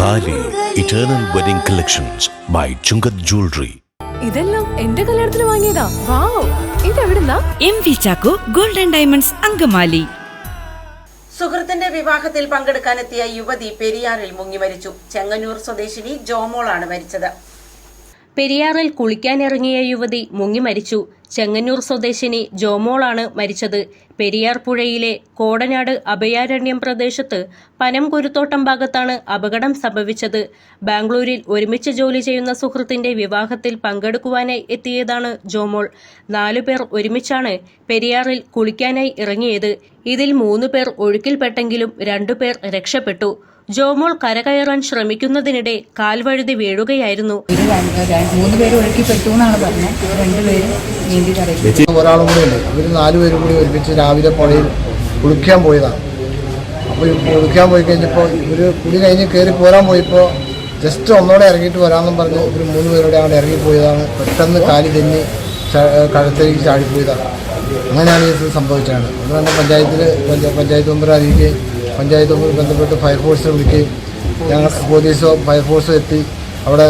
Thali eternal wedding collections by Chungath jewellery ഇതെല്ലാം എന്റെ കല്യാണത്തിന് വാങ്ങിയതാ. Wow ഇതെവിടുന്നാ? M V Chacko golden diamonds Angamaly. സുഹൃത്തിന്റെ വിവാഹത്തിൽ പങ്കെടുക്കാനെത്തിയ യുവതി പെരിയാറിൽ മുങ്ങി മരിച്ചു. ചെങ്ങന്നൂർ സ്വദേശിനി ജോമോളാണ് മരിച്ചത്. പെരിയാറിൽ കുളിക്കാനിറങ്ങിയ യുവതി മുങ്ങി മരിച്ചു. ചെങ്ങന്നൂർ സ്വദേശിനി ജോമോളാണ് മരിച്ചത്. പെരിയാർ പുഴയിലെ കോടനാട് അഭയാരണ്യം പ്രദേശത്ത് പനം കുരുത്തോട്ടം ഭാഗത്താണ് അപകടം സംഭവിച്ചത്. ബാംഗ്ലൂരിൽ ഒരുമിച്ച് ജോലി ചെയ്യുന്ന സുഹൃത്തിന്റെ വിവാഹത്തിൽ പങ്കെടുക്കുവാനായി എത്തിയതാണ് ജോമോൾ. നാലുപേർ ഒരുമിച്ചാണ് പെരിയാറിൽ കുളിക്കാനായി ഇറങ്ങിയത്. ഇതിൽ മൂന്നുപേർ ഒഴുക്കിൽപ്പെട്ടെങ്കിലും രണ്ടുപേർ രക്ഷപ്പെട്ടു. ജോമോൾ കരകയറാൻ ശ്രമിക്കുന്നതിനിടെ കാൽവഴുതി വീഴുകയായിരുന്നു. മൂന്ന് പേര് ഒഴുക്കി പെട്ടു എന്നാണ് പറഞ്ഞത്. രണ്ടുപേരും നീന്തി കരയ്ക്ക് ഒരാളും കൂടി ഉണ്ട്. ഇവർ നാലുപേരും കൂടി ഒരുമിച്ച് രാവിലെ പുഴയിൽ കുളിക്കാൻ പോയതാണ് അപ്പോൾ കുളിക്കാൻ പോയി കഴിഞ്ഞപ്പോൾ ഇവർ കുളി കഴിഞ്ഞ് കയറി പോരാൻ പോയപ്പോൾ ജസ്റ്റ് ഒന്നോടെ ഇറങ്ങിയിട്ട് വരാമെന്നും പറഞ്ഞ് ഇവർ മൂന്ന് പേരോടെ അവിടെ ഇറങ്ങിപ്പോയതാണ്. പെട്ടെന്ന് കാലി തെന്നി കഴുത്തേക്ക് ചാടിപ്പോയതാണ് അങ്ങനെയാണ് ഇത് സംഭവിച്ചതാണ് അതുകൊണ്ട് പഞ്ചായത്തിൽ പഞ്ചായത്ത് മെമ്പർ അറിയിക്കുകയും പഞ്ചായത്ത് മെമ്പർ ബന്ധപ്പെട്ട് ഫയർഫോഴ്സിനെ വിളിക്കുകയും ഞങ്ങൾ പോലീസോ ഫയർഫോഴ്സോ എത്തി. അവിടെ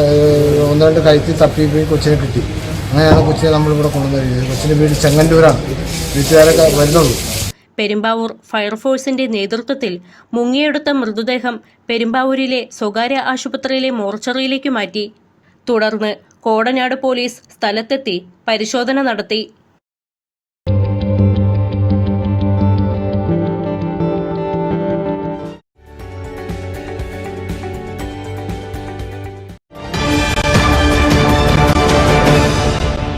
ഒന്ന് രണ്ട് കഴുത്തി തപ്പിപ്പോയി കൊച്ചിനെ കിട്ടി. അങ്ങനെയാണ് കൊച്ചിനെ നമ്മളിവിടെ കൊണ്ടുവന്നത് കൊച്ചിന്റെ വീട് ചെങ്ങന്നൂരാണ്. വീട്ടുകാരൊക്കെ വരുന്നുള്ളൂ. പെരുമ്പാവൂർ ഫയർഫോഴ്സിന്റെ നേതൃത്വത്തിൽ മുങ്ങിയെടുത്ത മൃതദേഹം പെരുമ്പാവൂരിലെ സ്വകാര്യ ആശുപത്രിയിലെ മോർച്ചറിയിലേക്ക് മാറ്റി. തുടർന്ന് കോടനാട് പോലീസ് സ്ഥലത്തെത്തി പരിശോധന നടത്തി.